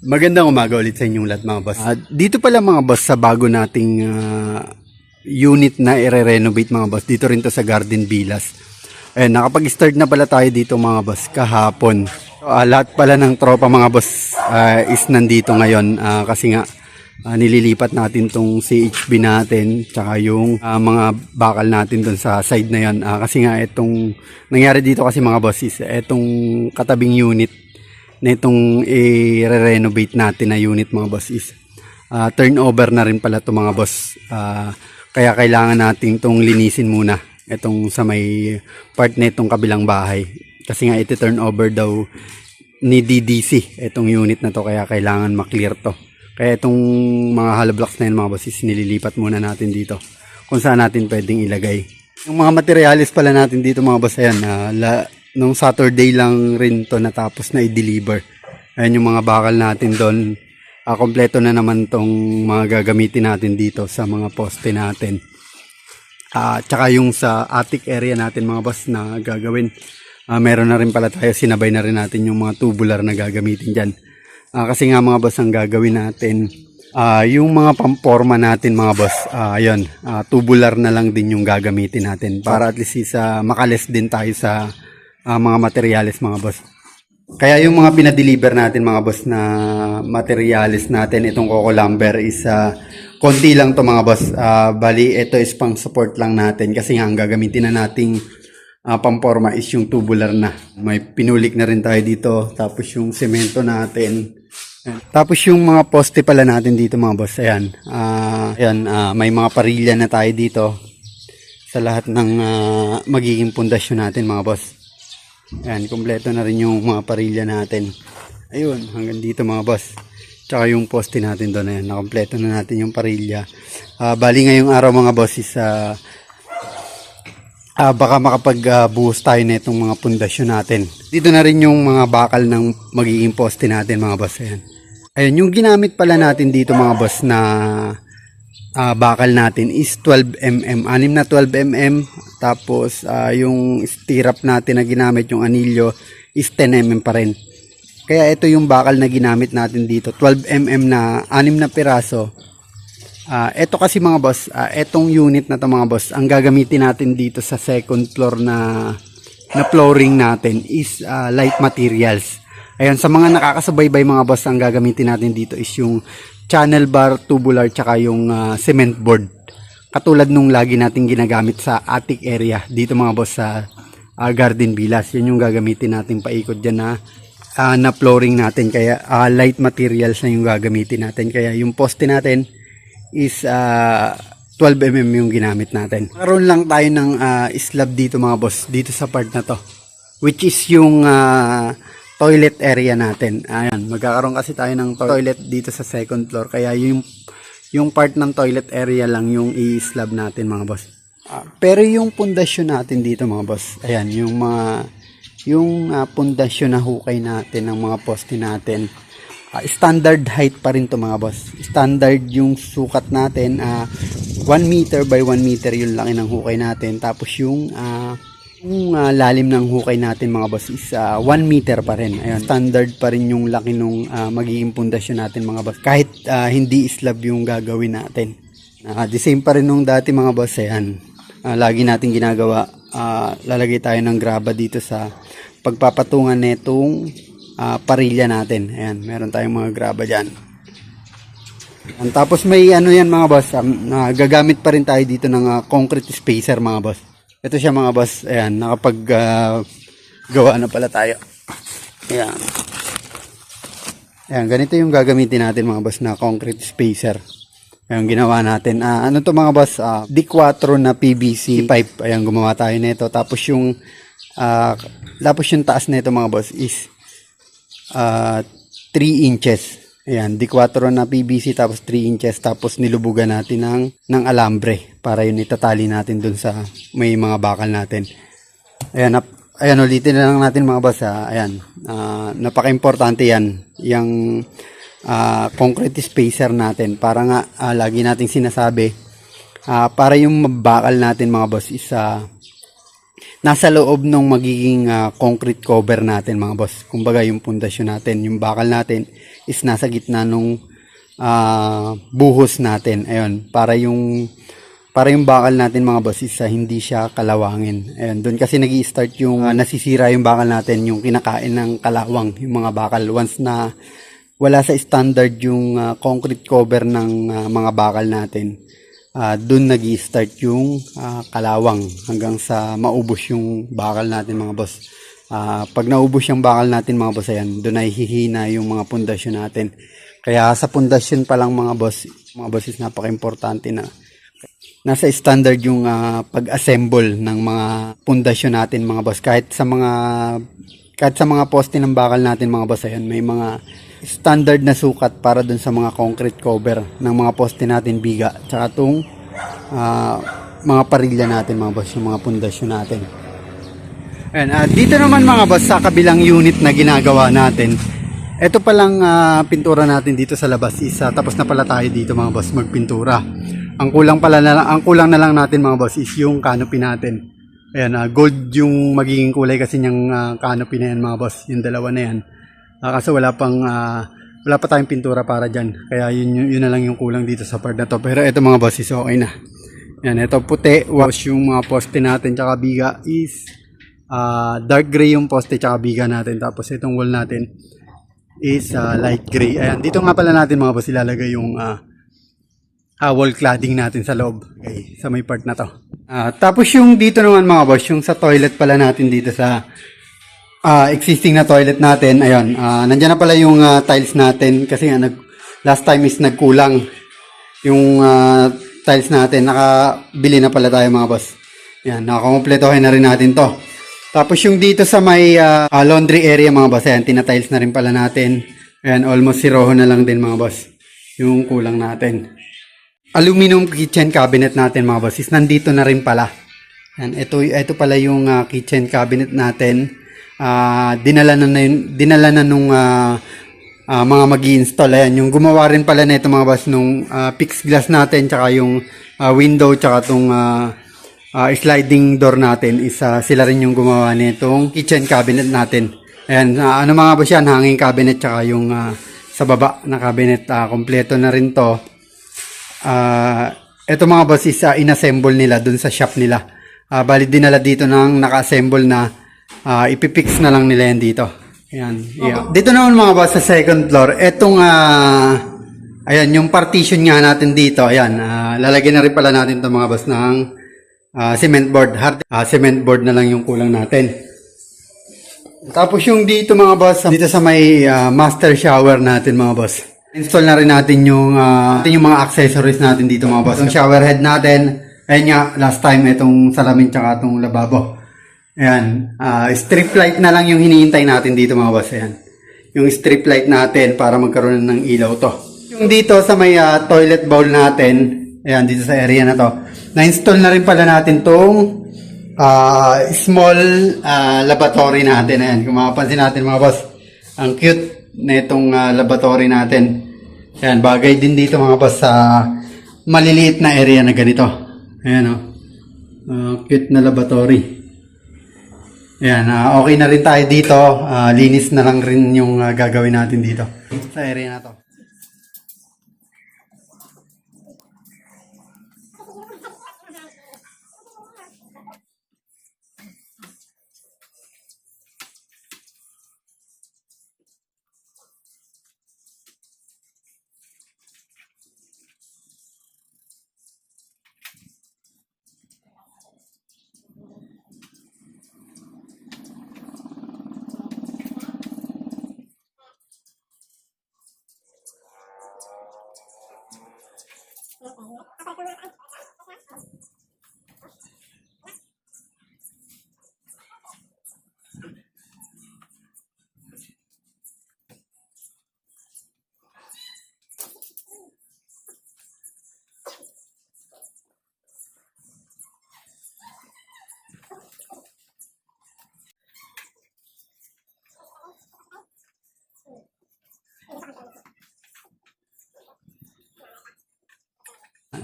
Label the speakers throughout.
Speaker 1: Magandang umaga ulit sa inyong lahat mga boss. Ah, dito pala mga boss sa bago nating ah, unit na i-renovate mga boss. Dito rin to sa Garden Villas. Ayan, nakapag-start na pala tayo dito mga boss kahapon. So, ah, lahat pala ng tropa mga boss ah, is nandito ngayon Ah, kasi nga ah, nililipat natin tong CHB natin tsaka yung ah, mga bakal natin doon sa side na yan. Ah, kasi nga itong nangyari dito kasi mga boss is itong katabing unit na itong i-renovate natin na unit mga boss is ah, turnover na rin pala to mga boss. Ah, kaya kailangan nating itong linisin muna itong sa may part na itong kabilang bahay. Kasi nga iti turnover daw ni DDC itong unit na to kaya kailangan maklear to. Kaya itong mga hollow blocks na yun mga boss is nililipat muna natin dito kung saan natin pwedeng ilagay. Yung mga materialis pala natin dito mga boss ayan, ah, la, nung Saturday lang rin to natapos na i-deliver. Ayan yung mga bakal natin doon. Ah, kompleto na naman tong mga gagamitin natin dito sa mga poste natin. Ah, tsaka yung sa attic area natin mga boss na gagawin. Ah, meron na rin pala tayo, sinabay na rin natin yung mga tubular na gagamitin dyan. Ah, kasi nga mga boss ang gagawin natin, ah, yung mga pamporma natin mga boss, ah, ayun, ah, tubular na lang din yung gagamitin natin para at least isa makales din tayo sa ah, mga materyales mga boss. Kaya yung mga pinadeliver natin mga boss na materialis natin itong Coco Lumber is ah, konti lang to mga boss. Ah, bali ito is pang support lang natin kasi nga ang gagamitin na nating ah, pamporma is yung tubular na. May pinulik na rin tayo dito tapos yung semento natin. Tapos yung mga poste pala natin dito mga boss. Ayan. Ah, ayan ah, may mga parilya na tayo dito sa lahat ng ah, magiging pundasyon natin mga boss. Ayan, kompleto na rin yung mga parilya natin. Ayun, hanggang dito mga boss. Tsaka yung poste natin doon, ayan, nakompleto na natin yung parilya. Ah, bali ngayong araw mga boss is ah, ah, baka makapagbuhos tayo na itong mga pundasyon natin. Dito na rin yung mga bakal ng magiging poste natin mga boss. Ayan. Ayun, yung ginamit pala natin dito mga boss na ah, bakal natin is 12mm. Anim na 12mm. Tapos ah, yung stirrup natin na ginamit, yung anilyo, is 10mm pa rin. Kaya ito yung bakal na ginamit natin dito. 12mm na anim na piraso. Ah, ito kasi mga boss, ah, etong unit na to mga boss, ang gagamitin natin dito sa second floor na na flooring natin is ah, light materials. Ayun, sa mga nakakasubaybay mga boss, ang gagamitin natin dito is yung channel bar, tubular, tsaka yung ah, cement board. Katulad nung lagi nating ginagamit sa attic area dito mga boss sa ah, Garden Villas. Yan yung gagamitin natin paikot dyan na ah, na flooring natin. Kaya ah, light materials na yung gagamitin natin. Kaya yung poste natin is ah, 12mm yung ginamit natin. Karoon lang tayo ng ah, slab dito mga boss, dito sa part na to. Which is yung ah, toilet area natin. Ayan, magkakaroon kasi tayo ng toilet dito sa second floor. Kaya yung yung part ng toilet area lang yung i-slab natin mga boss. Ah, pero yung pundasyon natin dito mga boss, ayan, yung mga yung ah, pundasyon na hukay natin ng mga poste natin, ah, standard height pa rin to mga boss. Standard yung sukat natin, ah 1 meter by 1 meter yung laki ng hukay natin. Tapos yung ah, yung ah, lalim ng hukay natin mga boss is 1 meter pa rin. Ayun, standard pa rin yung laki nung ah, magiging pundasyon natin mga boss. Kahit ah, hindi slab yung gagawin natin. Ah, the same pa rin nung dati mga boss. Ayan. Ah, lagi natin ginagawa. ah, lalagay tayo ng graba dito sa pagpapatungan netong ah, parilya natin. Ayan, meron tayong mga graba dyan. Ayan, tapos may ano yan mga boss, um, na gagamit pa rin tayo dito ng ah, concrete spacer mga boss. Ito siya mga boss, ayan, nakapag ah, gawa na pala tayo. Ayan. Ayan, ganito yung gagamitin natin mga boss na concrete spacer. Ayan, ginawa natin. Ah, ano to mga boss? Ah, D4 na PVC pipe. Ayan, gumawa tayo nito. Tapos yung ah, tapos yung taas nito mga boss is ah 3 inches. Ayan, D4 na PVC tapos 3 inches tapos nilubugan natin ng ng alambre para yun itatali natin dun sa may mga bakal natin. Ayan, nap, ayan ulitin na lang natin mga boss. ah. Ayan, ah, napaka-importante yan. Yung ah, concrete spacer natin para nga ah, lagi nating sinasabi ah, para yung bakal natin mga boss is ah, nasa loob ng magiging ah, concrete cover natin mga boss. Kumbaga yung pundasyon natin, yung bakal natin is nasa gitna nung ah, buhos natin. Ayun, para yung para yung bakal natin mga boss is ah, hindi siya kalawangin. Ayun, doon kasi nag start yung ah, nasisira yung bakal natin, yung kinakain ng kalawang, yung mga bakal. Once na wala sa standard yung ah, concrete cover ng ah, mga bakal natin, ah doon nag start yung ah, kalawang hanggang sa maubos yung bakal natin mga boss. Ah, pag naubos yung bakal natin mga boss, ayan, doon ay hihina yung mga pundasyon natin. Kaya sa pundasyon pa lang mga boss, mga boss is napaka-importante na nasa standard yung ah, pag-assemble ng mga pundasyon natin mga boss kahit sa mga kahit sa mga poste ng bakal natin mga boss ayan may mga standard na sukat para dun sa mga concrete cover ng mga poste natin biga tsaka tong ah, mga parilya natin mga boss yung mga pundasyon natin Ayan, ah, dito naman mga boss sa kabilang unit na ginagawa natin ito palang ah, pintura natin dito sa labas is ah, tapos na pala tayo dito mga boss magpintura. Ang kulang pala na ang kulang na lang natin mga boss is yung canopy natin. Ayan, ah, gold yung magiging kulay kasi niyang ah, canopy na yan mga boss, yung dalawa na yan. Ah, kaso wala pang ah, wala pa tayong pintura para diyan. Kaya yun, yun, na lang yung kulang dito sa part na to. Pero ito mga boss is okay na. Yan, ito puti, wash yung mga poste natin tsaka biga is ah, dark gray yung poste tsaka biga natin. Tapos itong wall natin is ah, light gray. Ayan, dito nga pala natin mga boss ilalagay yung ah, ah, wall cladding natin sa loob. Okay, sa may part na to. Ah, tapos yung dito naman mga boss, yung sa toilet pala natin dito sa ah, existing na toilet natin. Ayun, ah, nandiyan na pala yung ah, tiles natin kasi nga nag, last time is nagkulang yung ah, tiles natin. Nakabili na pala tayo mga boss. Yan, nakakompletohin na rin natin to. Tapos yung dito sa may ah, laundry area mga boss, ayan, tinatiles na rin pala natin. Ayan, almost zero na lang din mga boss. Yung kulang natin. Aluminum kitchen cabinet natin mga boss is nandito na rin pala. Ayan, ito, ito pala yung ah, kitchen cabinet natin. Ah, dinala na, na yun- dinala na nung ah, ah, mga mag install Ayan, yung gumawa rin pala nito mga boss nung ah, fixed glass natin tsaka yung ah, window tsaka tong ah, ah, sliding door natin is ah, sila rin yung gumawa nitong kitchen cabinet natin. Ayan, ah, ano mga boss yan, hanging cabinet tsaka yung ah, sa baba na cabinet, ah, kompleto na rin to. Ah, ito mga boss is ah, inassemble nila dun sa shop nila. Ah, bali dinala dito ng naka-assemble na ah, ipipix na lang nila yan dito. Ayan. Yeah. Dito naman mga boss sa second floor, etong ah, ayan yung partition nga natin dito. Ayan, ah, lalagyan na rin pala natin 'to mga boss ng ah, cement board. Hard ah, cement board na lang yung kulang natin. Tapos yung dito mga boss, dito sa may ah, master shower natin mga boss. Install na rin natin yung, natin yung mga accessories natin dito mga boss. Yung shower head natin, ayun nga, last time itong salamin tsaka itong lababo. Ayan, ah, strip light na lang yung hinihintay natin dito mga boss. Ayan. Yung strip light natin para magkaroon ng ilaw to. Yung dito sa may ah, toilet bowl natin, ayan, dito sa area na to, na-install na rin pala natin tong ah, small ah, laboratory natin. Ayan, kung mapapansin natin mga boss, ang cute na itong ah, laboratory natin. Ayan, bagay din dito mga boss sa maliliit na area na ganito. Ayan o. Ah, cute na laboratory. Ayan, ah, okay na rin tayo dito. Ah, linis na lang rin yung ah, gagawin natin dito sa area na to.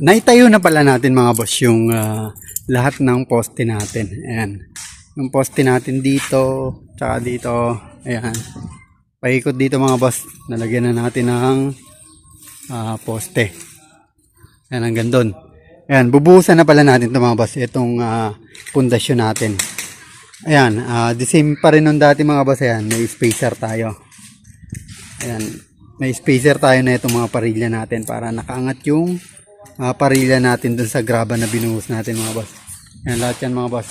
Speaker 1: Naitayo na pala natin mga boss yung ah, lahat ng poste natin. Ayan. yung poste natin dito, tsaka dito, ayan. Paikot dito mga boss, nalagyan na natin ng ah, poste. Ayan, hanggang doon. Ayan, bubuhusan na pala natin ito mga boss, itong ah, pundasyon natin. Ayan, ah, the same pa rin nung dati mga boss, ayan, may spacer tayo. Ayan, may spacer tayo na itong mga parilya natin para nakaangat yung mga parilya natin dun sa graba na binuhos natin mga boss. Ayan, lahat yan mga boss.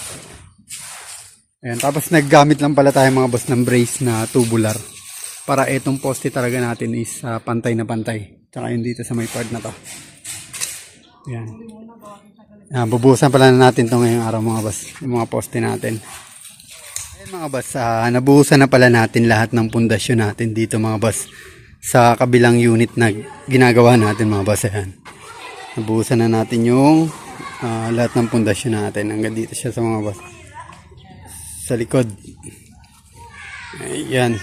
Speaker 1: Ayan, tapos naggamit lang pala tayo mga boss ng brace na tubular para itong poste talaga natin is ah, pantay na pantay. Tsaka yun dito sa may part na to. Ayan. Ayan, bubuhusan pala na natin to ngayong araw mga boss. Yung mga poste natin. Ayan mga boss, ah, nabuhusan na pala natin lahat ng pundasyon natin dito mga boss. Sa kabilang unit na ginagawa natin mga boss. Ayan. Nabuhusan na natin yung ah, lahat ng pundasyon natin. Hanggang dito siya sa mga boss. Sa likod. Ayan.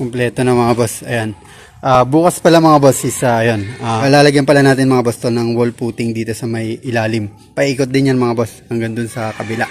Speaker 1: Kompleto na mga boss. Ayan. Ah, bukas pala mga boss is ah, ayan. Ah, lalagyan pala natin mga boss to ng wall putting dito sa may ilalim. Paikot din yan mga boss hanggang dun sa kabila.